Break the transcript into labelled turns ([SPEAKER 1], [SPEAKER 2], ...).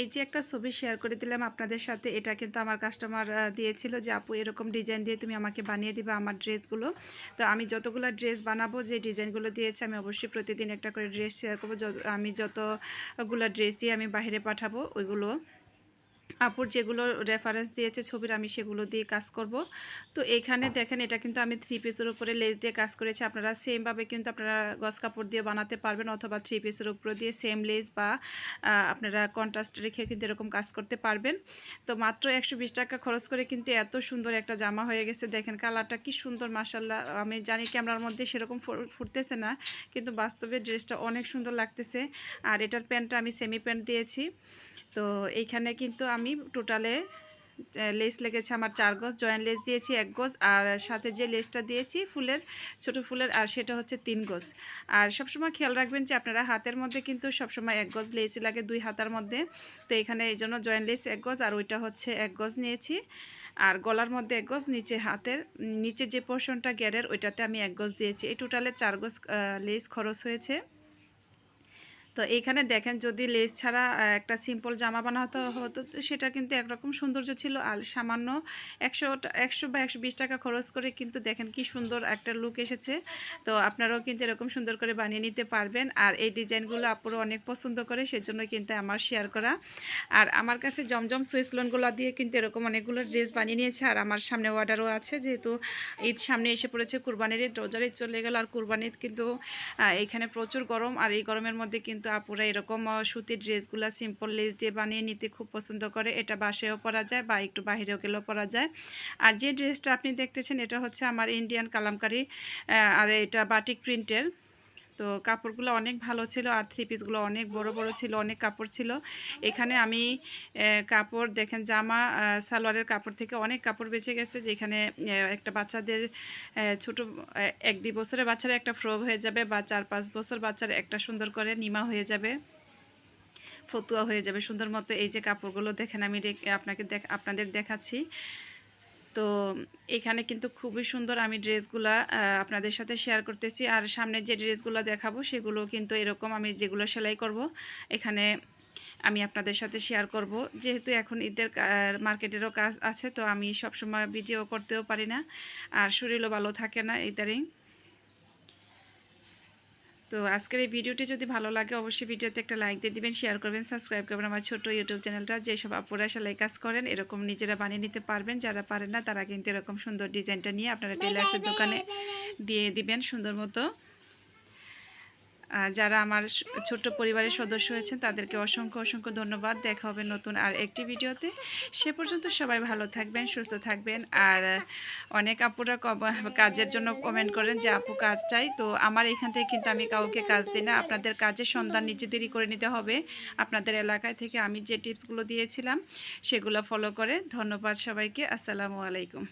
[SPEAKER 1] এই যে একটা ছবি শেয়ার করে দিলাম আপনাদের সাথে, এটা কিন্তু আমার কাস্টমার দিয়েছিল যে, আপু, এরকম ডিজাইন দিয়ে তুমি আমাকে বানিয়ে দিবে আমার ড্রেসগুলো তো আমি যতগুলো ড্রেস বানাবো, যে ডিজাইনগুলো দিয়েছে, আমি অবশ্যই প্রতিদিন একটা করে ড্রেস শেয়ার করব। আমি যতগুলো ড্রেসই আমি বাইরে পাঠাবো, ওইগুলো আপুর যেগুলো রেফারেন্স দিয়েছে, ছবির আমি সেগুলো দিয়ে কাজ করব। তো এখানে দেখেন, এটা কিন্তু আমি থ্রি পিসের উপরে লেস দিয়ে কাজ করেছি। আপনারা সেমভাবে কিন্তু আপনারা গস কাপড় দিয়ে বানাতে পারবেন অথবা থ্রি পিসের উপরে দিয়ে সেম লেস বা আপনারা কন্ট্রাস্ট রেখে কিন্তু এরকম কাজ করতে পারবেন। তো মাত্র একশো বিশ টাকা খরচ করে কিন্তু এত সুন্দর একটা জামা হয়ে গেছে। দেখেন কালারটা কি সুন্দর মাসাল্লাহ আমি জানি ক্যামেরার মধ্যে সেরকম ফুটতেছে না, কিন্তু বাস্তবে ড্রেসটা অনেক সুন্দর লাগতেছে। আর এটার প্যান্টটা আমি সেমি প্যান্ট দিয়েছি। তো এইখানে কিন্তু আমি টোটালে লেস লেগেছে আমার চার গজ, জয়েন্ট লেস দিয়েছি এক গজ, আর সাথে যে লেসটা দিয়েছি ফুলের, ছোট ফুলের, আর সেটা হচ্ছে তিন গজ। আর সবসময় খেয়াল রাখবেন যে আপনারা হাতের মধ্যে কিন্তু সবসময় এক গজ লেসই লাগে দুই হাতার মধ্যে। তো এখানে এই জন্য জয়েন্ট লেস এক গজ, আর ওইটা হচ্ছে এক গজ নিয়েছি। আর গলার মধ্যে এক গজ, নিচে হাতের, নিচে যে পোর্শনটা গ্যারের ওইটাতে আমি এক গজ দিয়েছি। এই টোটালে চার গজ লেস খরচ হয়েছে। তো এইখানে দেখেন যদি লেস ছাড়া একটা সিম্পল জামা বানাতে হতো সেটা কিন্তু একরকম সৌন্দর্য ছিল। আর সামান্য একশো একশো বা একশো বিশ টাকা খরচ করে কিন্তু দেখেন কি সুন্দর একটা লুক এসেছে। তো আপনারাও কিন্তু এরকম সুন্দর করে বানিয়ে নিতে পারবেন। আর এই ডিজাইনগুলো আপুরও অনেক পছন্দ করে, সেজন্য কিন্তু আমার শেয়ার করা। আর আমার কাছে জমজম সুইস লোনগুলো দিয়ে কিন্তু এরকম অনেকগুলো ড্রেস বানিয়ে নিয়েছে। আর আমার সামনে অর্ডারও আছে, যেহেতু ঈদ সামনে এসে পড়েছে, কুরবানির ঈদ, রোজার ঈদ চলে গেল। আর কুরবানির কিন্তু এখানে প্রচুর গরম। আর এই গরমের মধ্যে কিন্তু কিন্তু আপুরা এরকম সুতির ড্রেসগুলো সিম্পল লেস দিয়ে বানিয়ে নিতে খুব পছন্দ করে। এটা বাসায়ও পরা যায় বা একটু বাহিরেও গেলেও পরা যায়। আর যে ড্রেসটা আপনি দেখতেছেন, এটা হচ্ছে আমার ইন্ডিয়ান কালামকারি আর এটা বাটিক প্রিন্টের তো কাপড়গুলো অনেক ভালো ছিল আর থ্রি পিসগুলো অনেক বড় বড় ছিল, অনেক কাপড় ছিল। এখানে আমি কাপড় দেখেন জামা সালোয়ারের কাপড় থেকে অনেক কাপড় বেঁচে গেছে, যেখানে একটা বাচ্চাদের ছোট এক দুই বছরের বাচ্চারা একটা ফ্রক হয়ে যাবে বা চার পাঁচ বছর বাচ্চার একটা সুন্দর করে নিমা হয়ে যাবে, ফতুয়া হয়ে যাবে সুন্দর মতো। এই যে কাপড়গুলো দেখেন আমি আপনাকে দেখ, আপনাদের দেখাচ্ছি। তো এখানে কিন্তু খুবই সুন্দর আমি ড্রেসগুলা আপনাদের সাথে শেয়ার করতেছি। আর সামনে যে ড্রেসগুলো দেখাবো, সেগুলো কিন্তু এরকম আমি যেগুলো সেলাই করব, এখানে আমি আপনাদের সাথে শেয়ার করব। যেহেতু এখন ঈদের মার্কেটেরও কাজ আছে, তো আমি সবসময় ভিডিও করতেও পারি না। আর শরীরও ভালো থাকে না ইদারিং তো আজকের এই ভিডিওটি যদি ভালো লাগে অবশ্যই ভিডিওতে একটা লাইক দিয়ে দিবেন শেয়ার করবেন সাবস্ক্রাইব করবেন আমার ছোট ইউটিউব চ্যানেলটা যেসব আপুরা সেলাই কাজ করেন এরকম নিজেরা বানিয়ে নিতে পারবেন। যারা পারেন না তারা কিন্তু এরকম সুন্দর ডিজাইনটা নিয়ে আপনারা টেলার্সের দোকানে দিয়ে দিবেন সুন্দর মতো। যারা আমার ছোট্ট পরিবারের সদস্য হয়েছেন, তাদেরকে অসংখ্য অসংখ্য ধন্যবাদ। দেখা হবে নতুন আর একটি ভিডিওতে। সে পর্যন্ত সবাই ভালো থাকবেন, সুস্থ থাকবেন। আর অনেক আপুরা কাজের জন্য কমেন্ট করেন যে, আপু কাজ চাই তো আমার এখান থেকে কিন্তু আমি কাউকে কাজ দিই না। আপনাদের কাজের সন্ধান নিজেদেরই করে নিতে হবে। আপনাদের এলাকায় থেকে আমি যে টিপসগুলো দিয়েছিলাম, সেগুলো ফলো করে। ধন্যবাদ সবাইকে। আসসালামু আলাইকুম।